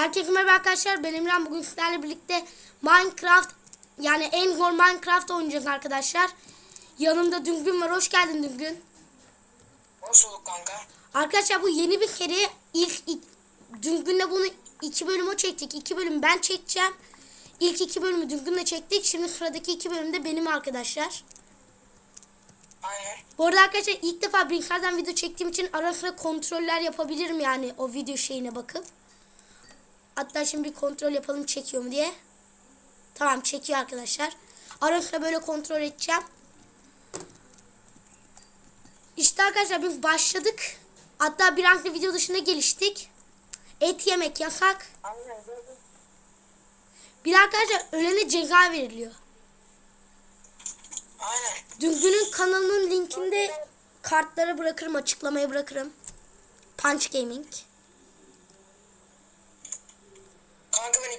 Herkese merhaba arkadaşlar. Ben Emran. Bugün sizlerle birlikte Minecraft yani en zor Minecraft oynayacağız arkadaşlar. Yanımda Düngün var. Hoş geldin Düngün. Hoş bulduk kanka. Arkadaşlar bu yeni bir kere ilk, ilk Düngün'le bunu iki bölüm o çektik. iki bölüm ben çekeceğim. İlk iki bölümü Düngün'le çektik. Şimdi sıradaki iki bölümde benim arkadaşlar. Aynen. Bu arada arkadaşlar ilk defa Brinkar'dan video çektiğim için ara sıra kontroller yapabilirim yani o video şeyine bakıp. Hatta şimdi bir kontrol yapalım çekiyor mu diye. Tamam çekiyor arkadaşlar. Ara sıra böyle kontrol edeceğim. İşte arkadaşlar biz başladık. Hatta bir ranklı video dışında geliştik. Et yemek yasak. Bir de arkadaşlar ölene ceza veriliyor. Aynen. Düngün'ün kanalının linkinde kartlara bırakırım, açıklamaya bırakırım. Punch Gaming.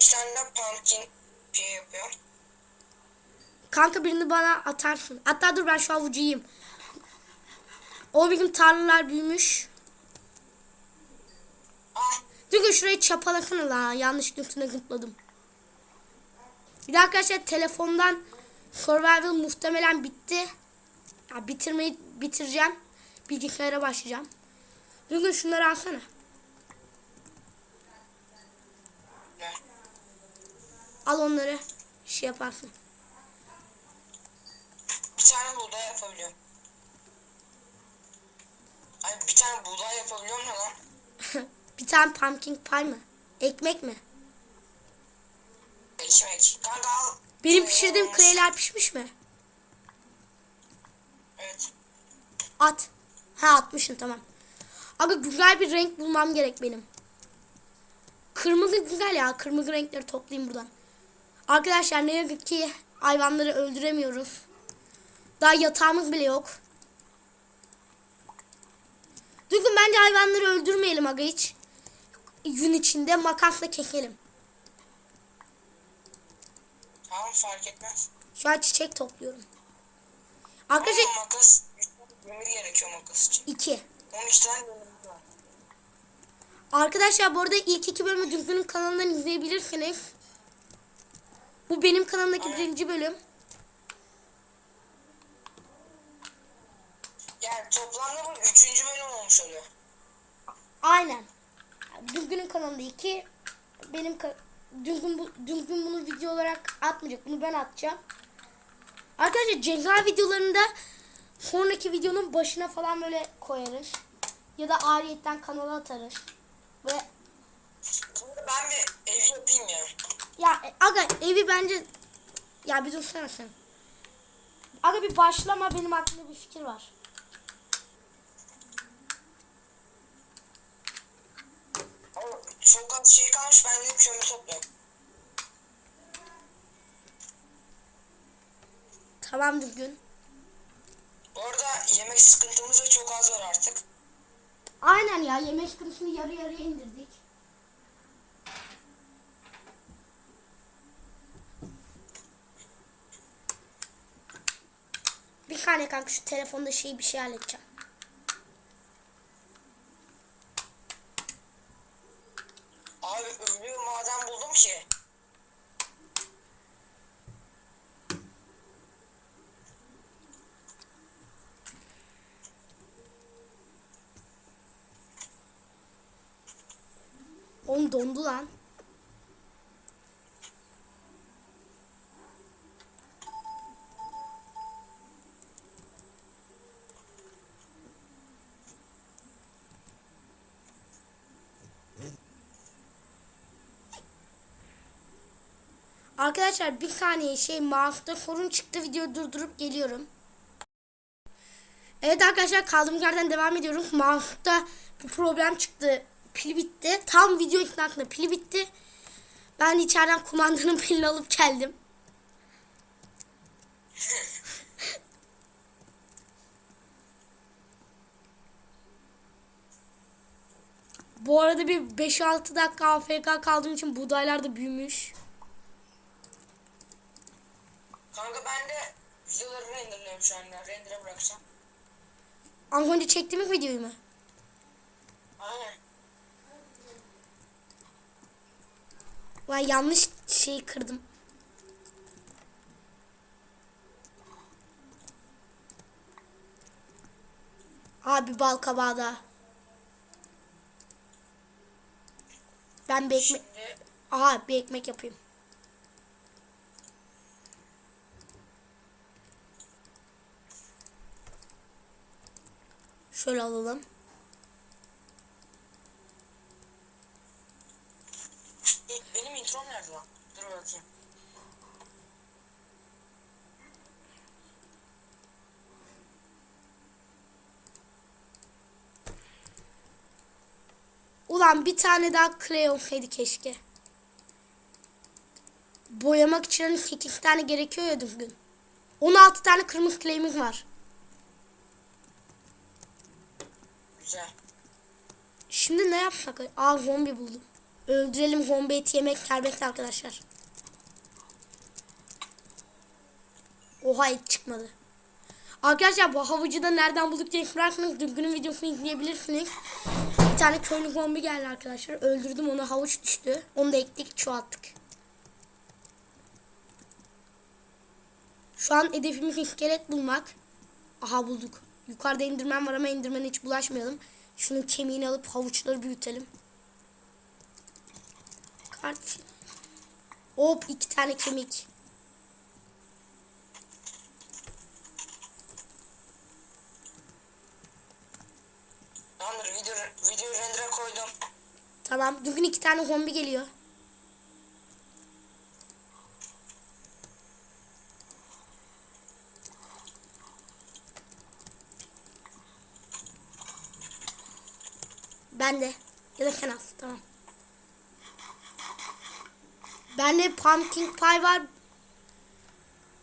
Kanka ben iki tane de pumpkin şey yapıyorum. Kanka birini bana atarsın. Hatta dur ben şu avucu yiyeyim. O bizim tarlalar büyümüş. Ah. Düngün şurayı çapalasana la. Yanlış üstüne gıntladım. Bir de arkadaşlar telefondan Survival muhtemelen bitti. Ya bitirmeyi bitireceğim. Bilgisayara başlayacağım. Düngün şunları alsana. Al onları. Şey yaparsın. Bir tane buğday yapabiliyorum. Ay bir tane buğday yapabiliyorum ne lan? bir tane pumpkin pie mı? Ekmek mi? Ekmek. Kanka al. Benim Ee, pişirdiğim kreyler pişmiş mi? Evet. At. Ha atmışsın tamam. Aga güzel bir renk bulmam gerek benim. Kırmızı güzel ya. Kırmızı renkleri toplayayım buradan. Arkadaşlar ne yazık ki hayvanları öldüremiyoruz. Daha yatağımız bile yok. Düzgün bence hayvanları öldürmeyelim aga hiç. Gün içinde makasla keselim. Tamam fark etmez. Şu an çiçek topluyorum. Arkadaşlar Ama makas. Demir gerekiyor makas için. iki. 13 tane demir var. Arkadaşlar bu arada ilk iki bölümü Dünkün'ün kanalından izleyebilirsiniz. Bu benim kanalımdaki Aynen. birinci bölüm. Yani toplamda bu üçüncü bölüm olmuş oluyor. Aynen. Dünkün'ün kanalında iki. Benim ka- Dünkün, bu, Dünkün bunu video olarak atmayacak. Bunu ben atacağım. Arkadaşlar Cenga videolarında sonraki videonun başına falan böyle koyarız. Ya da ariyetten kanala atarız. Ve ben bir ev yapayım ya. Ya aga evi bence ya bir dursana sen. Aga bir başlama benim aklımda bir fikir var. Az şey kalmış ben de kömür topluyorum. Tamam düzgün. Bu arada yemek sıkıntımız da çok az var artık. Aynen ya yemek sıkıntısını yarı yarıya indirdik. Bir saniye kanka şu telefonda şey bir şey halledeceğim. Abi öyle bir maden buldum ki. Oğlum dondu lan. Arkadaşlar bir saniye şey mouse'da sorun çıktı videoyu durdurup geliyorum. Evet arkadaşlar kaldığım yerden devam ediyorum. Mouse'da bir problem çıktı. Pil bitti. Tam video esnasında pili bitti. Ben de içeriden kumandanın pilini alıp geldim. Bu arada bir 5-6 dakika AFK kaldığım için buğdaylar da büyümüş. Kanka ben de videoları renderliyorum şu anda. Render'e bırakacağım. Az önce çektiğimiz videoyu mu? Aynen. Lan yanlış şeyi kırdım. Abi bal kabağı da. Ben bir ekmek... Şimdi Aha bir ekmek yapayım. Şöyle alalım. benim introm nerede lan? Dur bakayım. Ulan bir tane daha crayon olsaydı keşke. Boyamak için hani iki tane gerekiyor ya düzgün. 16 tane kırmızı claim'im var. Güzel. Şimdi ne yapsak? Aa zombi buldum. Öldürelim zombi eti yemek serbest arkadaşlar. Oha et çıkmadı. Arkadaşlar bu havucu da nereden bulduk diye sorarsanız dünkünün videosunu izleyebilirsiniz. Bir tane köylü zombi geldi arkadaşlar. Öldürdüm onu havuç düştü. Onu da ektik çoğalttık. Şu an hedefimiz iskelet bulmak. Aha bulduk. Yukarıda indirmen var ama indirmene hiç bulaşmayalım. Şunun kemiğini alıp havuçları büyütelim. Kart. Hop iki tane kemik. Tamamdır video, video render'a koydum. Tamam. Bugün iki tane zombi geliyor. Ben de. Ya da sen al. Tamam. Bende pumpkin pie var.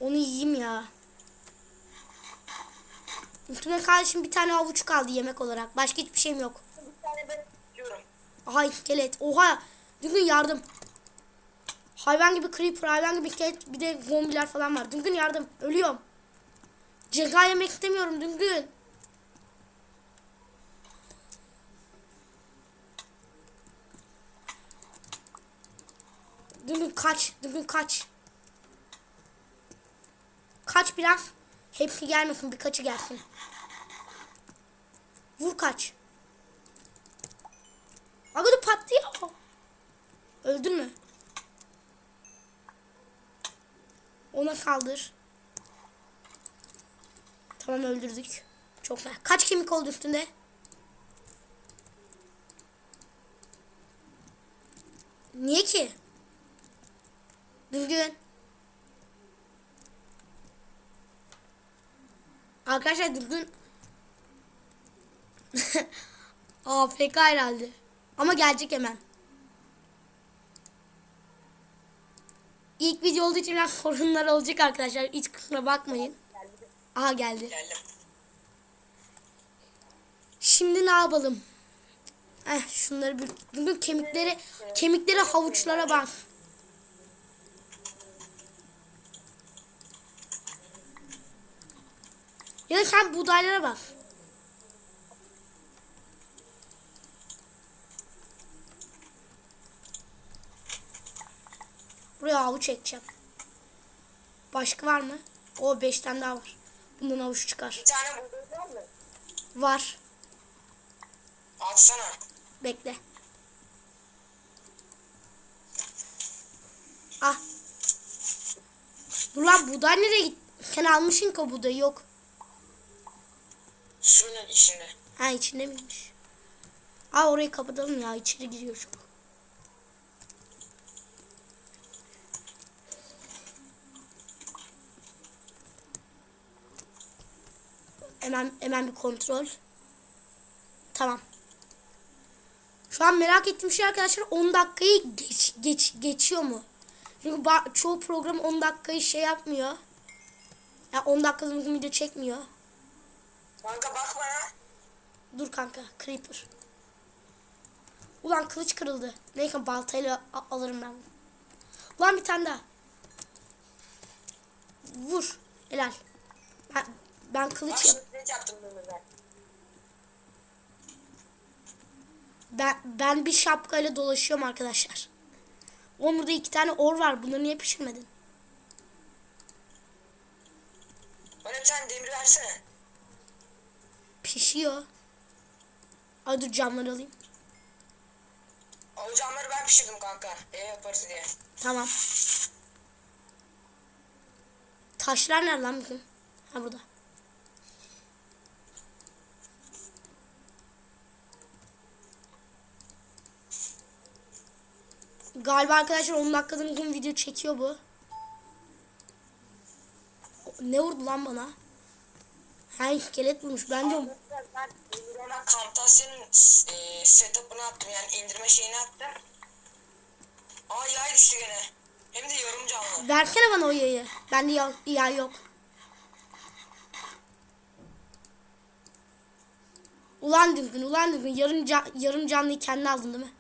Onu yiyeyim ya. Üstüme kardeşim bir tane havuç kaldı yemek olarak. Başka hiçbir şeyim yok. Bir tane ben istiyorum. Aha iskelet. Oha. Düzgün yardım. Hayvan gibi creeper, hayvan gibi iskelet, bir de zombiler falan var. Düzgün yardım. Ölüyorum. Cega yemek istemiyorum düzgün. Düzgün kaç. Düzgün kaç. Kaç biraz. Hepsi gelmesin. Birkaçı gelsin. Vur kaç. Aga dur patlıyor. Öldün mü? Ona kaldır. Tamam öldürdük. Çok güzel. Kaç kemik oldu üstünde? Niye ki? Düzgün. Arkadaşlar düzgün. AFK herhalde. Ama gelecek hemen. İlk video olduğu için biraz sorunlar olacak arkadaşlar. Hiç kusura bakmayın. Aha geldi. Geldim. Şimdi ne yapalım? Eh şunları bir bugün kemikleri kemikleri havuçlara bak. Ya da sen buğdaylara bak. Buraya havuç ekeceğim. Başka var mı? O beş tane daha var. Bundan havuç çıkar. Bir tane buldun var mı? Var. Atsana. Bekle. Ah. Dur lan buğday nereye gitti? Sen almışsın ki buğdayı yok. İçinde. Ha içinde miymiş? Aa orayı kapatalım ya içeri giriyor çok. Hemen hemen bir kontrol. Tamam. Şu an merak ettiğim şey arkadaşlar 10 dakikayı geç, geç geçiyor mu? Çünkü çoğu program 10 dakikayı şey yapmıyor. Ya 10 dakikalık video çekmiyor. Kanka bak bana. Dur kanka creeper. Ulan kılıç kırıldı. Neyse baltayla alırım ben. Ulan bir tane daha. Vur. Helal. Ben, ben kılıç yap. yaptım ben. Ben, ben bir şapkayla dolaşıyorum arkadaşlar. Oğlum burada iki tane or var. Bunları niye pişirmedin? Bana bir tane demir versene. Pişiyor. Ay dur camları alayım. O camları ben pişirdim kanka. Ev yaparız diye. Tamam. Taşlar nerede lan bizim? Ha burada. Galiba arkadaşlar 10 dakikadan gün video çekiyor bu. Ne vurdu lan bana? Ha iskelet vurmuş. Bence o- Ben Camtasia'nın e, setup'ını attım yani indirme şeyini attım. Aa yay düştü gene. Hem de yarım canlı. Versene bana o yayı. Bende ya, yay yok. Ulan dünkün, ulan dünkün. Yarım, can, yarım canlıyı kendin aldın değil mi?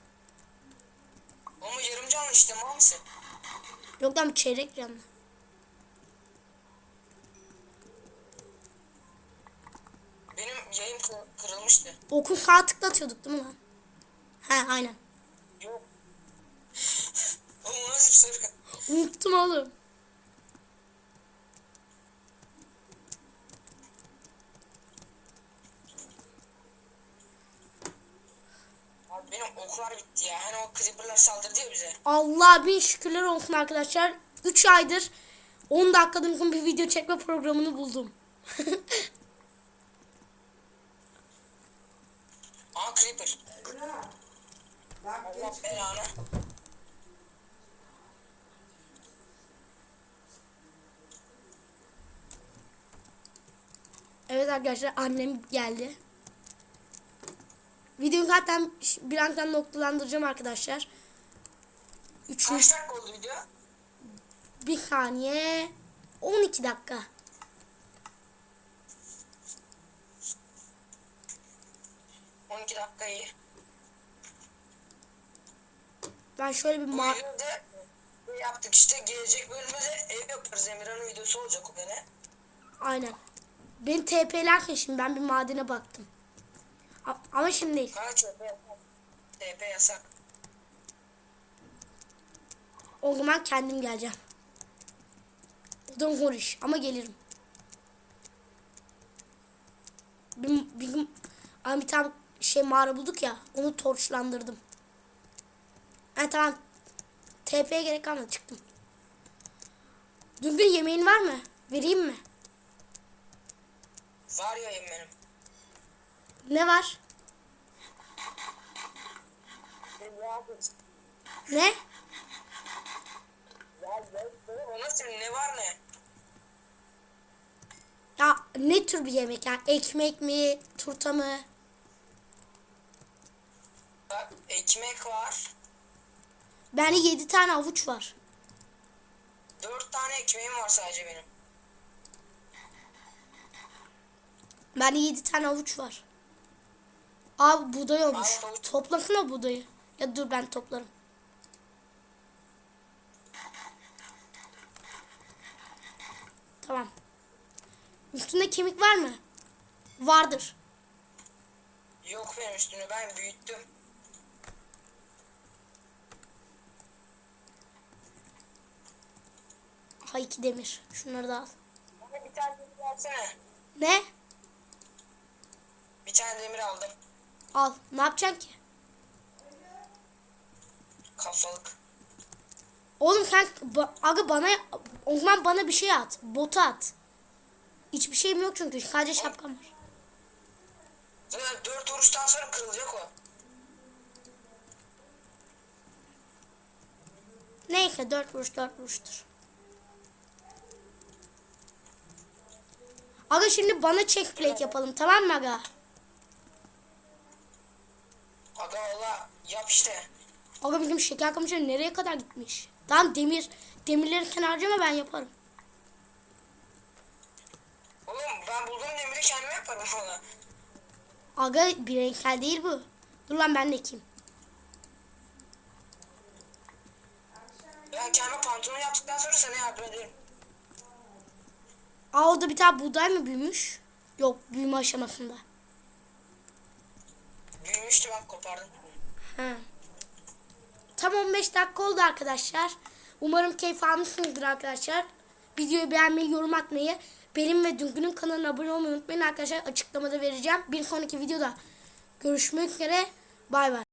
Ama yarım canlı işte mal mısın? Yok lan çeyrek canlı. Benim yayım kı- kırılmıştı. Okun sağ tıklatıyorduk değil mi lan? He aynen. Yok. Oğlum nasıl bir soru? Unuttum oğlum. Abi benim oklar bitti ya. Hani o creeper'lar saldırdı ya bize. Allah bin şükürler olsun arkadaşlar. 3 aydır 10 dakikadan bir video çekme programını buldum. Aa creeper. Allah belanı. evet arkadaşlar annem geldi. Videoyu zaten bir andan noktalandıracağım arkadaşlar. Üçüncü Kaç dakika oldu video? bir saniye 12 dakika. On 12 dakika iyi. Ben şöyle bir ma yaptık işte. Gelecek bölümde de ev yaparız. Emirhan'ın videosu olacak o gene. aynen. Beni TP'lerken şimdi ben bir madene baktım. Ama şimdi değil. TP yasak. O zaman kendim geleceğim. Don't worry ama gelirim. Bir, bir, Ama bir tane şey mağara bulduk ya onu torçlandırdım. Ha tamam. TP'ye gerek kalmadı çıktım. Dünkün yemeğin var mı? Vereyim mi? Var yayın benim. Ne var? Ne? O nasıl ne var ne? Ya ne tür bir yemek yani? Ekmek mi? Turta mı? Bak ekmek var. Bende 7 tane avuç var. Dört tane ekmeğim var sadece benim. Bende 7 tane avuç var. Abi buğday olmuş. Avuç. Toplasana buğdayı. Ya dur ben toplarım. Tamam. Üstünde kemik var mı? Vardır. Yok benim üstüne ben büyüttüm. Ha iki demir. Şunları da al. Bana bir tane versene. Ne? Tane demir aldım. Al. Ne yapacaksın ki? Kafalık. Oğlum sen ba- aga bana o zaman bana bir şey at. Bota at. Hiçbir şeyim yok çünkü. Sadece şapkam var. Zaten dört vuruştan sonra kırılacak o. Neyse dört vuruş dört vuruştur. Aga şimdi bana check plate yapalım tamam mı aga? Aga valla yap işte. Aga bizim şeker kamışları nereye kadar gitmiş? Tamam demir. Demirleri kenara harcama ben yaparım. Oğlum ben bulduğum demiri kendime yaparım valla. Aga bir renkel değil bu. Dur lan ben de ekeyim. Ben kendime pantolon yaptıktan sonra sana yardım ederim. Aa orada bir tane buğday mı büyümüş? Yok büyüme aşamasında. Büyümüştü bak kopardım. He. Tam 15 15 dakika oldu arkadaşlar. Umarım keyif almışsınızdır arkadaşlar. Videoyu beğenmeyi, yorum atmayı, benim ve Dünkü'nün kanalına abone olmayı unutmayın arkadaşlar. Açıklamada vereceğim. Bir sonraki videoda görüşmek üzere. Bay bay.